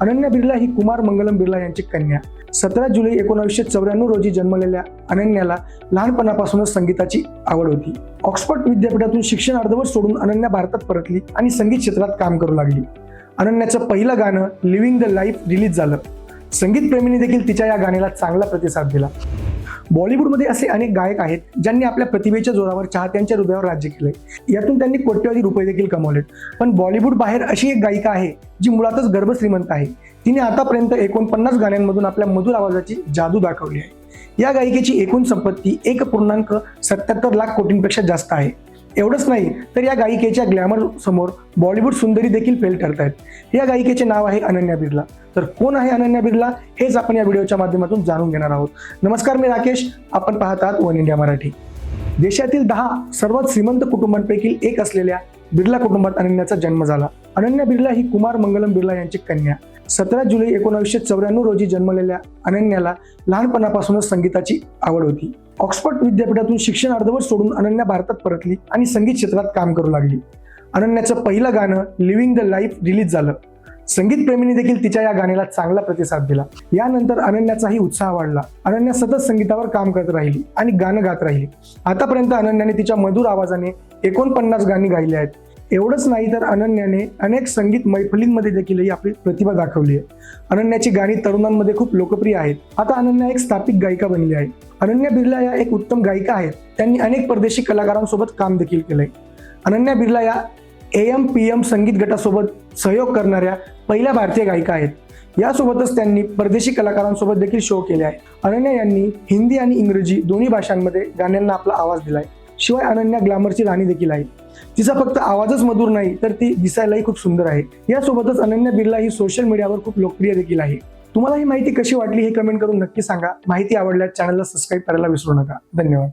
अनन्या बिर्ला ही कुमार मंगलम बिर्ला यांची कन्या. सतरा जुलै एकोणावीसशे चौऱ्याण्णव रोजी जन्मलेल्या अनन्याला लहानपणापासूनच संगीताची आवड होती. ऑक्सफर्ड विद्यापीठातून शिक्षण अर्धवट सोडून अनन्या भारतात परतली आणि संगीत क्षेत्रात काम करू लागली. अनन्याचं पहिलं गाणं लिव्हिंग द लाईफ रिलीज झालं. संगीत प्रेमींनी देखील तिच्या या गाण्याला चांगला प्रतिसाद दिला. बॉलिवूडमध्ये असे अनेक गायक आहेत ज्यांनी आपल्या प्रतिभेच्या जोरावर चाहत्यांच्या हृदयावर राज्य केलंय. यातून त्यांनी कोट्यवधी रुपये देखील कमवलेत. पण बॉलिवूड बाहेर अशी एक गायिका आहे जी मुळातच गर्भश्रीमंत आहे. तिने आतापर्यंत एकोणपन्नास गाण्यांमधून आपल्या मधुर आवाजाची जादू दाखवली आहे. या गायिकेची एकूण संपत्ती एक पूर्णांक सत्याहत्तर लाख कोटींपेक्षा जास्त आहे. एवढंच नाही तर या गायिकेच्या ग्लॅमर समोर बॉलिवूड सुंदरी देखील फेल ठरत आहेत या गायिकेचे नाव आहे अनन्या बिर्ला. तर कोण आहे अनन्या बिर्ला? हेच आपण या व्हिडिओच्या माध्यमातून जाणून घेणार आहोत. नमस्कार मी राकेश. आपण पाहत आहात वन इंडिया मराठी. देशातील दहा सर्वात श्रीमंत कुटुंबांपैकी एक असलेल्या बिर्ला कुटुंबात अनन्याचा जन्म झाला. अनन्या बिर्ला ही कुमार मंगलम बिर्ला यांची कन्या. सतरा जुलै एकोणावीसशे चौऱ्याण्णव रोजी जन्मलेल्या अनन्याला लहानपणापासूनच संगीताची आवड होती. ऑक्सफर्ड विद्यापीठातून शिक्षण अर्धवट सोडून अनन्या भारतात परतली आणि संगीत क्षेत्रात काम करू लागली. अनन्याचं पहिलं गाणं लिव्हिंग द लाईफ रिलीज झालं. संगीत प्रेमींनी देखील तिच्या या गाण्याला चांगला प्रतिसाद दिला. यानंतर अनन्याचाही उत्साह वाढला. अनन्या सतत संगीतावर काम करत राहिली आणि गाणं गात राहिली. आतापर्यंत अनन्याने तिच्या मधुर आवाजाने एकोणपन्नास गाणी गायली आहेत. एवढंच नाही तर अनन्याने अनेक संगीत मैफलींमध्ये देखील आपली प्रतिभा दाखवली आहे. अनन्याची गाणी तरुणांमध्ये खूप लोकप्रिय आहेत. आता अनन्या एक स्थापित गायिका बनली आहे. अनन्या बिर्ला या एक उत्तम गायिका आहेत. त्यांनी अनेक परदेशी कलाकारांसोबत काम देखील केलंय. अनन्या बिर्ला या ए एम पी एम संगीत गटासोबत सहयोग करणाऱ्या पहिल्या भारतीय गायिका आहेत. यासोबतच त्यांनी परदेशी कलाकारांसोबत देखील शो केले आहे. अनन्या यांनी हिंदी आणि इंग्रजी दोन्ही भाषांमध्ये गाण्यांना आपला आवाज दिलाय. शिवाय अनन्या ग्लॅमरची राणी देखील आहे. तिचा फक्त आवाजच मधुर नाही तर ती दिसायलाही खूप सुंदर आहे. यासोबतच अनन्या बिर्ला ही सोशल मीडियावर खूप लोकप्रिय देखील आहे. तुम्हाला ही माहिती कशी वाटली हे कमेंट करून नक्की सांगा. माहिती आवडल्यास चॅनलला सबस्क्राईब करायला विसरू नका. धन्यवाद.